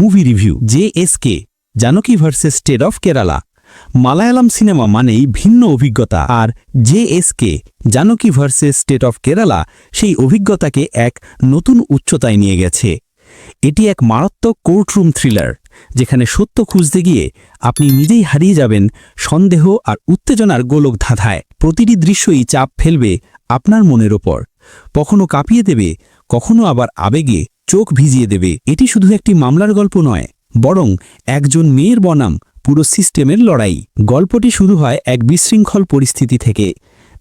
Movie review J S K Janaki versus State of Kerala Malayalam সিনেমা মানেই ভিন্ন অভিজ্ঞতা, আর J S K Janaki versus State of Kerala সেই অভিজ্ঞতাকে এক নতুন উচ্চতায় নিয়ে গেছে। এটি এক মারাত্মক কোর্টরুম থ্রিলার যেখানে সত্য খুঁজতে গিয়ে আপনি নিজেই হারিয়ে যাবেন সন্দেহ আর উত্তেজনার গোলক ধাঁধায় প্রতিটি দৃশ্যই চাপ ফেলবে আপনার মনের ওপর। কখনো কাঁপিয়ে দেবে, কখনো আবার আবেগে চোখ ভিজিয়ে দেবে, এটি শুধু একটি মামলার গল্প নয়, বরং একজন মেয়ের বনাম পুরো সিস্টেমের লড়াই। গল্পটি শুরু হয় এক বিশৃঙ্খল পরিস্থিতি থেকে।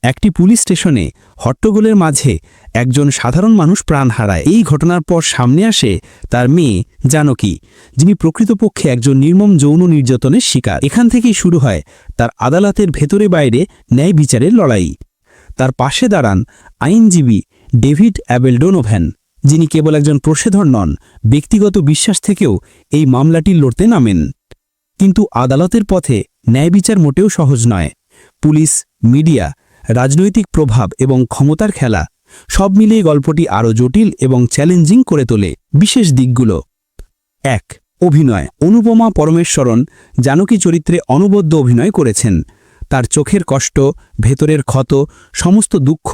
একটি পুলিশ স্টেশনে, হট্টগোলের মাঝে একজন সাধারণ মানুষ প্রাণ হারায়। এই ঘটনার পর সামনে আসে তার মেয়ে, জানকী, যিনি প্রকৃতপক্ষে একজন নির্মম যৌন নির্যাতনের শিকার। এখান থেকেই শুরু হয় তার আদালতের ভেতরে বাইরে ন্যায় বিচারের লড়াই। তার পাশে দাঁড়ান আইনজীবী ডেভিড অ্যাবেলডোনোভ্যান। যিনি কেবল একজন প্রসেধর নন, ব্যক্তিগত বিশ্বাস থেকেও এই মামলাটি লড়তে নামেন। কিন্তু আদালতের পথে ন্যায় বিচার মোটেও সহজ নয়। পুলিশ, মিডিয়া, রাজনৈতিক প্রভাব এবং ক্ষমতার খেলা সব মিলিয়ে গল্পটি আরও জটিল এবং চ্যালেঞ্জিং করে তোলে বিশেষ দিকগুলো। এক, অভিনয়। অনুপমা পরমেশ্বরন জানকী চরিত্রে অনবদ্য অভিনয় করেছেন। তার চোখের কষ্ট, ভেতরের ক্ষত, সমস্ত দুঃখ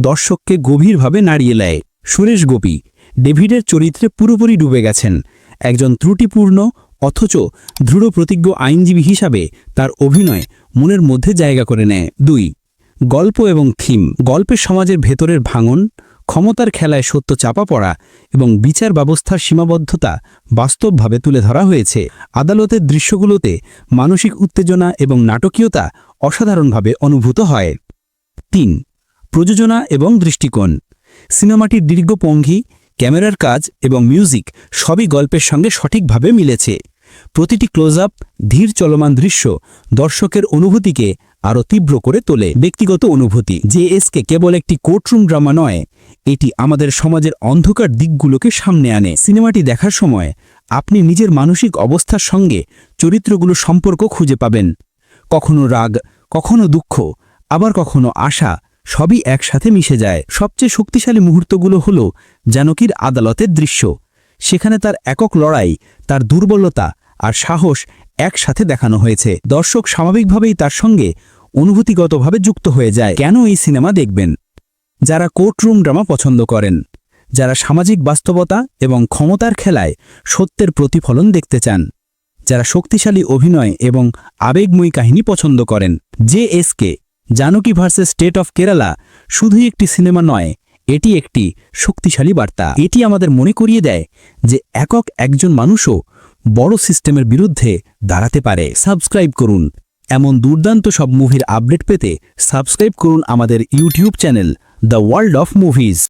দর্শককে গভীরভাবে নাড়িয়ে নেয়। সুরেশ গোপী, ডেভিডের চরিত্রে পুরোপুরি ডুবে গেছেন। একজন ত্রুটিপূর্ণ, অথচ দৃঢ় প্রতিজ্ঞ আইনজীবী হিসাবে তার অভিনয় মনের মধ্যে জায়গা করে নেয়। দুই, গল্প এবং থিম। গল্পের সমাজের ভেতরের ভাঙন, ক্ষমতার খেলায় সত্য চাপা পড়া এবং বিচার ব্যবস্থার সীমাবদ্ধতা বাস্তবভাবে তুলে ধরা হয়েছে। আদালতের দৃশ্যগুলোতে মানসিক উত্তেজনা এবং নাটকীয়তা অসাধারণভাবে অনুভূত হয়। তিন, প্রযোজনা এবং দৃষ্টিকোণ। সিনেমাটির দীর্ঘ পঙ্গি ক্যামেরার কাজ এবং মিউজিক সবই গল্পের সঙ্গে সঠিকভাবে মিলেছে। প্রতিটি ক্লোজ আপ ধীর চলমান দৃশ্য দর্শকের অনুভূতিকে আরও তীব্র করে তোলে। ব্যক্তিগত অনুভূতি জেএসকে কেবল একটি কোর্টরুম ড্রামা নয়, এটি আমাদের সমাজের অন্ধকার দিকগুলোকে সামনে আনে। সিনেমাটি দেখার সময় আপনি নিজের মানসিক অবস্থার সঙ্গে চরিত্রগুলো সম্পর্ক খুঁজে পাবেন। কখনো রাগ, কখনো দুঃখ, আবার কখনো আশা সবই একসাথে মিশে যায়। সবচেয়ে শক্তিশালী মুহূর্তগুলো হল জানকীর আদালতের দৃশ্য। সেখানে তার একক লড়াই, তার দুর্বলতা আর সাহস একসাথে দেখানো হয়েছে। দর্শক স্বাভাবিকভাবেই তার সঙ্গে অনুভূতিগতভাবে যুক্ত হয়ে যায়। কেন এই সিনেমা দেখবেন? যারা কোর্টরুম ড্রামা পছন্দ করেন, যারা সামাজিক বাস্তবতা এবং ক্ষমতার খেলায় সত্যের প্রতিফলন দেখতে চান, যারা শক্তিশালী অভিনয় এবং আবেগময়ী কাহিনী পছন্দ করেন, J SK Janaki versus State of Kerala শুধুই একটি সিনেমা নয়, এটি একটি শক্তিশালী বার্তা। এটি আমাদের মনে করিয়ে দেয় যে একক একজন মানুষও বড় সিস্টেমের বিরুদ্ধে দাঁড়াতে পারে। সাবস্ক্রাইব করুন। এমন দুর্দান্ত সব মুভির আপডেট পেতে সাবস্ক্রাইব করুন আমাদের YouTube channel The World of movies.